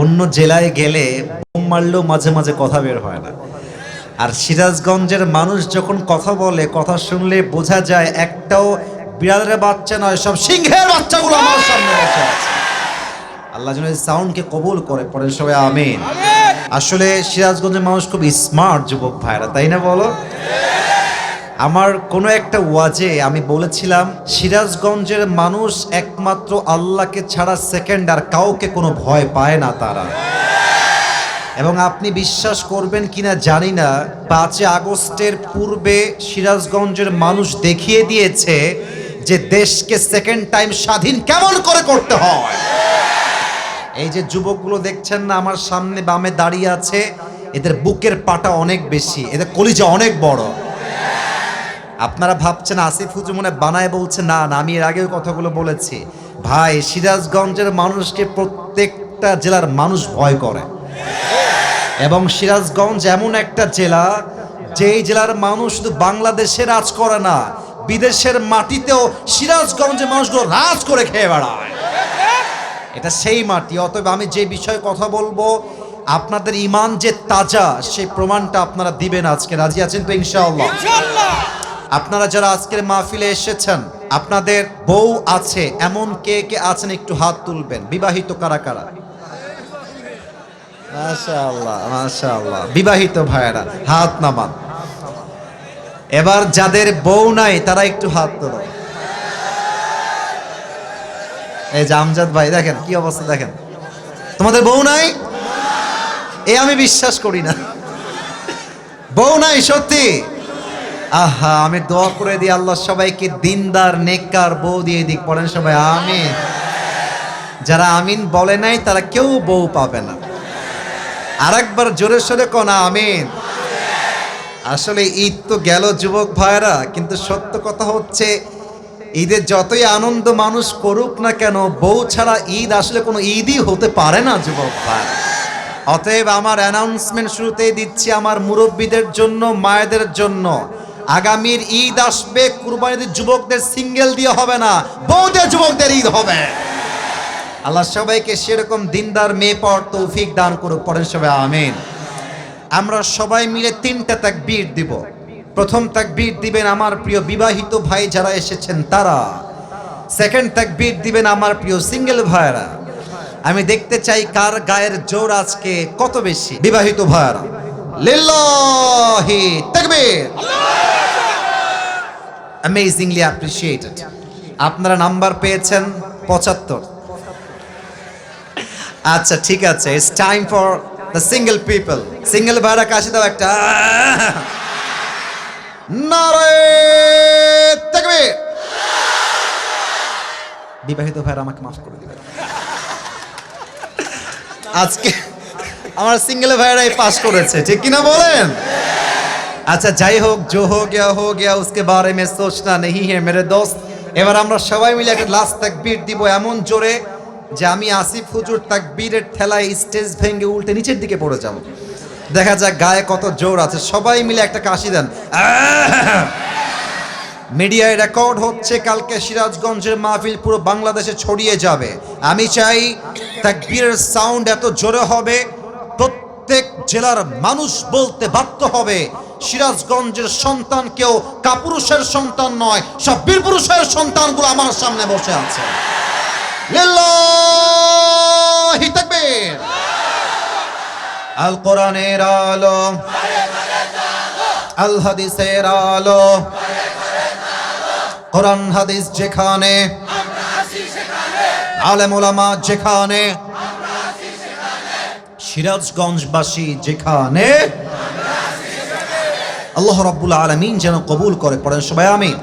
অন্য জেলায় গেলে বোম মারলেও মাঝে মাঝে কথা বের হয় না। আর সিরাজগঞ্জের মানুষ যখন কথা বলে, কথা শুনলে বোঝা যায় একটাও বিড়ালের বাচ্চা নয়, সব সিংহের বাচ্চাগুলো আমার সামনে বসে আছে। আল্লাহ যেন সাউন্ডকে কবুল করে পরে সবাই আমিন। আসলে সিরাজগঞ্জের মানুষ খুব স্মার্ট যুবক ভাইরা, তাই না বলো? আমার কোনো একটা ওয়াজে আমি বলেছিলাম, সিরাজগঞ্জের মানুষ একমাত্র আল্লাহকে ছাড়া সেকেন্ড আর কাউকে কোনো ভয় পায় না তারা। এবং আপনি বিশ্বাস করবেন কিনা জানি না, পাঁচই আগস্টের পূর্বে সিরাজগঞ্জের মানুষ দেখিয়ে দিয়েছে যে দেশকে সেকেন্ড টাইম স্বাধীন কেমন করে করতে হয়। এই যে যুবকগুলো দেখছেন না, আমার সামনে বামে দাঁড়িয়ে আছে, এদের বুকের পাটা অনেক বেশি, এদের কলিজা অনেক বড়। আপনারা ভাবছেন আসিফ হুজুর মনে বানায় বলছে, না না, আমি এর আগেও কথাগুলো বলেছি। ভাই, সিরাজগঞ্জের মানুষকে প্রত্যেকটা জেলার মানুষ ভয় করে। এবং সিরাজগঞ্জ এমন একটা জেলা, যেই জেলার মানুষ শুধু বাংলাদেশে রাজ করে না, বিদেশের মাটিতেও সিরাজগঞ্জের মানুষগুলো রাজ করে খেয়ে বেড়ায়। এটা সেই মাটি, অতএব আমি যে বিষয়ে কথা বলব, আপনাদের ইমান যে তাজা, সেই প্রমাণটা আপনারা দিবেন আজকে। রাজি আছেন তো ইনশাআল্লাহ। আপনারা যারা আজকের মাহফিলে এসেছেন, আপনাদের বউ আছে, এমন কে কে আছেন একটু হাত তুলবেন। বিবাহিত কারা কারা? বিবাহিত ভাইয়েরা, হাত নামান। এবার যাদের বউ নাই, তারা একটু হাত তোলো। এই যে আমজাদ ভাই, দেখেন, কি অবস্থা দেখেন। তোমাদের বউ নাই? এ আমি বিশ্বাস করি না। বউ নাই, সত্যি। আহা, আমি দোয়া করে দিই আল্লাহ সবাইকে, দিনদার, নেককার, বউ দিয়ে দিক। পড়েন সবাই, আমিন। যারা আমিন বলে নাই, তারা কেউ বউ পাবে না। আরেকবার জোরে সোরে কোনা আমিন। আসলে ঈদ তো গেল যুবক ভাইরা কিন্তু সত্য কথা হচ্ছে ঈদের যতই আনন্দ মানুষ করুক না কেন, বউ ছাড়া ঈদ আসলে কোনো ঈদই হতে পারে না যুবক ভাই। অতএব আমার অ্যানাউন্সমেন্ট শুরুতেই দিচ্ছি আমার মুরব্বীদের জন্য, মায়েদের জন্য। আগামীর ঈদ আসবে কুরবানিদের যুবকদের সিঙ্গেল দিয়ে হবে না, বউদের যুবকদের ঈদ হবে। আল্লাহ সবাইকে সেরকম দিনদার মেয়ে পাওয়ার তৌফিক দান করুক, পড়েন সবাই, আমিন। আমরা সবাই মিলে তিনটা তাকবীর দিব। প্রথম তাকবীর দিবেন আমার প্রিয় বিবাহিত ভাই যারা এসেছেন তারা। সেকেন্ড তাকবীর দিবেন আমার প্রিয় সিঙ্গেল ভাইরা আমি দেখতে চাই কার গায়ের জোর আজকে কত বেশি, বিবাহিত ভাইরা লিল্লাহি তাকবীর। অ্যামেজিংলি অ্যাপ্রিসিয়েটেড আপনারা নাম্বার পেয়েছেন পঁচাত্তর। আচ্ছা ঠিক আছে it's time for the single people single ভাইরা কাশি দাও একটা। বিবাহিত ভাইরা আমাকে মাফ করে দিবেন। আজকে আমার সিঙ্গেল ভাইরাই পাস করেছে, ঠিক কিনা বলেন? আচ্ছা যাই হোক জো হো গিয়া হো গিয়া উসকে বারে মে সোচনা নেই হে মেরে দোস্ত। এবার আমরা সবাই মিলে একটা লাস্ট তাকবীর দিব এমন জোরে যে আমি আসিফ হুজুর তাকবীরের ঠেলায় স্টেজ ভেঙে উল্টে নিচের দিকে পড়ে যাব। দেখা যাক গায়ে কত জোর আছে। সবাই মিলে একটা কাশি দেন। মিডিয়ায় রেকর্ড হচ্ছে, কালকে সিরাজগঞ্জের মাহফিল পুরো বাংলাদেশে ছড়িয়ে যাবে। আমি চাই তাকবীরের সাউন্ড এত জোরে হবে প্রত্যেক জেলার মানুষ বলতে বাধ্য হবে, সিরাজগঞ্জের সন্তান কেউ কাপুরুষের সন্তান নয়, সব বীর পুরুষের সন্তানগুলো আমার সামনে বসে আছে। আল কোরআনের আলো আল। হাদিসের আলো। কোরআন হাদিস যেখানে, আলেম ওলামা যেখানে সিরাজগঞ্জবাসী যেখানে আল্লাহ রাব্বুল আলামিন যেন কবুল করে পড়েন সবাই আমিন।